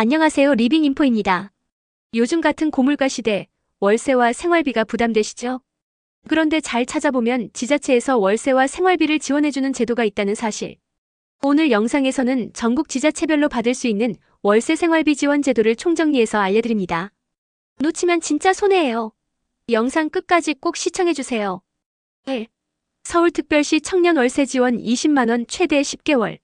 안녕하세요. 리빙인포입니다. 요즘 같은 고물가 시대, 월세와 생활비가 부담되시죠? 그런데 잘 찾아보면 지자체에서 월세와 생활비를 지원해주는 제도가 있다는 사실. 오늘 영상에서는 전국 지자체별로 받을 수 있는 월세 생활비 지원 제도를 총정리해서 알려드립니다. 놓치면 진짜 손해예요. 영상 끝까지 꼭 시청해주세요. 1. 서울특별시 청년 월세 지원 20만원 최대 10개월.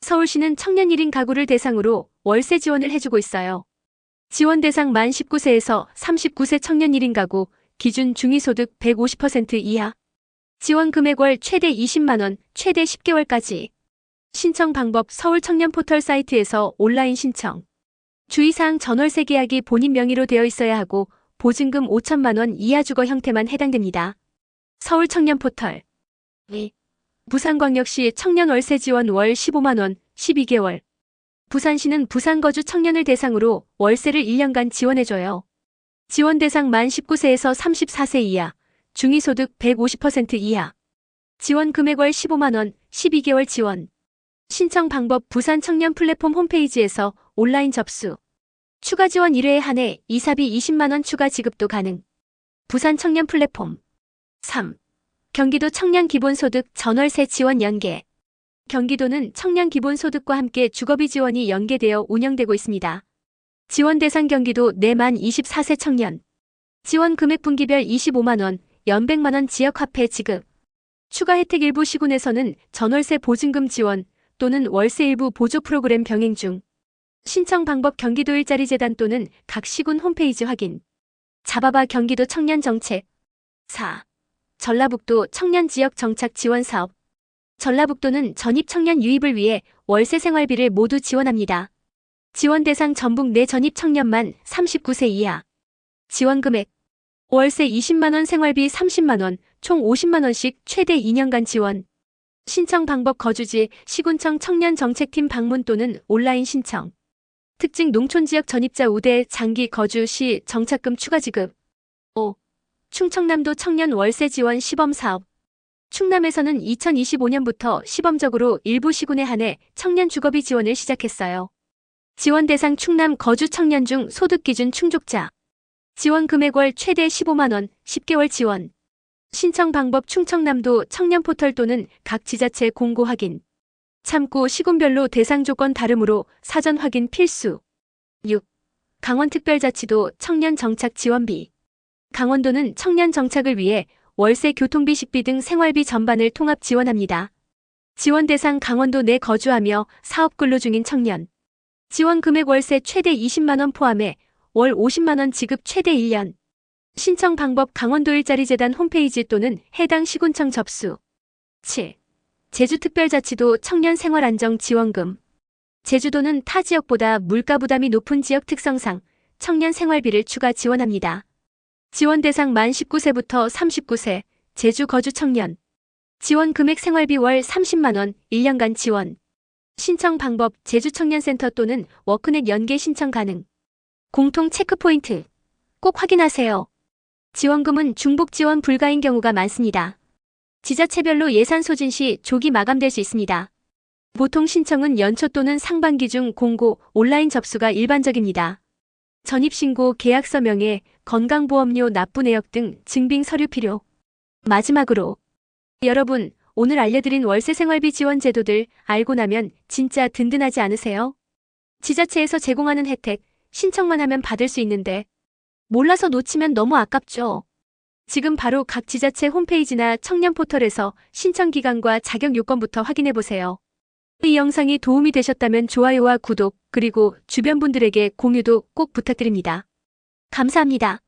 서울시는 청년 1인 가구를 대상으로 월세 지원을 해주고 있어요. 지원 대상 만 19세에서 39세 청년 1인 가구, 기준 중위소득 150% 이하. 지원 금액 월 최대 20만원, 최대 10개월까지. 신청 방법 서울 청년 포털 사이트에서 온라인 신청. 주의사항 전월세 계약이 본인 명의로 되어 있어야 하고 보증금 5천만원 이하 주거 형태만 해당됩니다. 서울 청년 포털. 2. 부산광역시 청년 월세 지원 월 15만원, 12개월. 부산시는 부산 거주 청년을 대상으로 월세를 1년간 지원해줘요. 지원 대상 만 19세에서 34세 이하, 중위소득 150% 이하. 지원 금액 월 15만원, 12개월 지원. 신청 방법 부산 청년 플랫폼 홈페이지에서 온라인 접수. 추가 지원 1회에 한해 이사비 20만원 추가 지급도 가능. 부산 청년 플랫폼. 3. 경기도 청년 기본소득 전월세 지원 연계. 경기도는 청년 기본소득과 함께 주거비 지원이 연계되어 운영되고 있습니다. 지원 대상 경기도 내만 24세 청년. 지원 금액 분기별 25만원, 연백만원 지역화폐 지급. 추가 혜택 일부 시군에서는 전월세 보증금 지원 또는 월세 일부 보조 프로그램 병행 중. 신청 방법 경기도 일자리 재단 또는 각 시군 홈페이지 확인. 잡아봐 경기도 청년 정책. 4. 전라북도 청년 지역 정착 지원 사업. 전라북도는 전입 청년 유입을 위해 월세 생활비를 모두 지원합니다. 지원 대상 전북 내 전입 청년만 39세 이하. 지원 금액. 월세 20만원 생활비 30만원, 총 50만원씩 최대 2년간 지원. 신청 방법 거주지 시군청 청년 정책팀 방문 또는 온라인 신청. 특징 농촌지역 전입자 우대 장기 거주 시 정착금 추가 지급. 5. 충청남도 청년 월세 지원 시범 사업. 충남에서는 2025년부터 시범적으로 일부 시군에 한해 청년 주거비 지원을 시작했어요. 지원 대상 충남 거주 청년 중 소득 기준 충족자. 지원 금액 월 최대 15만 원, 10개월 지원. 신청 방법 충청남도 청년 포털 또는 각 지자체 공고 확인. 참고 시군별로 대상 조건 다르므로 사전 확인 필수. 6. 강원특별자치도 청년 정착 지원비. 강원도는 청년 정착을 위해 월세 교통비 식비 등 생활비 전반을 통합 지원합니다. 지원 대상 강원도 내 거주하며 사업 근로 중인 청년. 지원 금액 월세 최대 20만원 포함해 월 50만원 지급 최대 1년. 신청 방법 강원도 일자리 재단 홈페이지 또는 해당 시군청 접수. 7. 제주특별자치도 청년 생활안정 지원금. 제주도는 타 지역보다 물가 부담이 높은 지역 특성상 청년 생활비를 추가 지원합니다. 지원 대상 만 19세부터 39세, 제주 거주 청년. 지원 금액 생활비 월 30만원, 1년간 지원. 신청 방법 제주 청년센터 또는 워크넷 연계 신청 가능. 공통 체크포인트. 꼭 확인하세요. 지원금은 중복 지원 불가인 경우가 많습니다. 지자체별로 예산 소진 시 조기 마감될 수 있습니다. 보통 신청은 연초 또는 상반기 중 공고, 온라인 접수가 일반적입니다. 전입신고, 계약서 명예, 건강보험료 납부 내역 등 증빙 서류 필요. 마지막으로 여러분, 오늘 알려드린 월세 생활비 지원 제도들 알고 나면 진짜 든든하지 않으세요? 지자체에서 제공하는 혜택, 신청만 하면 받을 수 있는데 몰라서 놓치면 너무 아깝죠. 지금 바로 각 지자체 홈페이지나 청년 포털에서 신청 기간과 자격 요건부터 확인해 보세요. 이 영상이 도움이 되셨다면 좋아요와 구독, 그리고 주변 분들에게 공유도 꼭 부탁드립니다. 감사합니다.